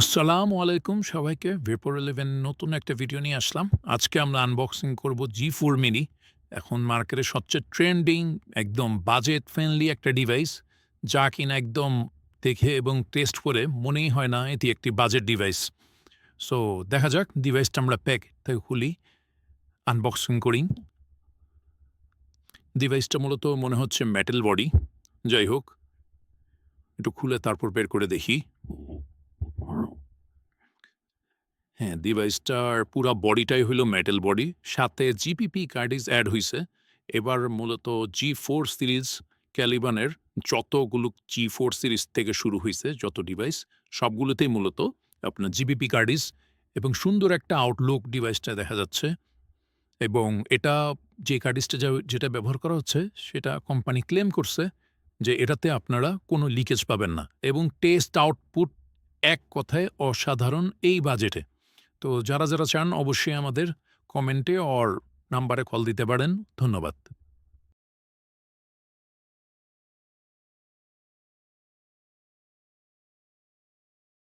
আসসালামু আলাইকুম সবাইকে। ভেপর ইলেভেন নতুন একটা ভিডিও নিয়ে আসলাম। আজকে আমরা আনবক্সিং করব জি ফোর মিনি এখন মার্কেটে সবচেয়ে ট্রেন্ডিং একদম বাজেট ফ্রেন্ডলি একটা ডিভাইস যা কিনা একদম দেখে এবং টেস্ট করে মনেই হয় না এটি একটি বাজেট ডিভাইস সো দেখা যাক ডিভাইসটা আমরা প্যাক থেকে খুলি আনবক্সিং করি। ডিভাইসটা মূলত মনে হচ্ছে মেটাল বডি যাই হোক, একটু খুলে তারপর বের করে দেখি। হ্যাঁ, ডিভাইসটার পুরা বডিটাই হইল মেটাল বডি। সাথে জিপিপি কার্ডিজ অ্যাড হইছে। এবার মূলত জি ফোর সিরিজ ক্যালিবানের যতগুলো জি ফোর সিরিজ থেকে শুরু হইছে যত ডিভাইস সবগুলোতেই মূলত আপনার জিপিপি কার্ডিজ এবং সুন্দর একটা আউটলুক ডিভাইসটা দেখা যাচ্ছে। এবং এটা যে কার্ডিজটা যেটা ব্যবহার করা হচ্ছে সেটা কোম্পানি ক্লেম করছে যে এটাতে আপনারা কোনো লিকেজ পাবেন না এবং টেস্ট আউটপুট এক কথায় অসাধারণ এই বাজেটে। তো যারা, যারা চান অবশ্যই আমাদের কমেন্টে অর নাম্বারে কল দিতে পারেন। ধন্যবাদ।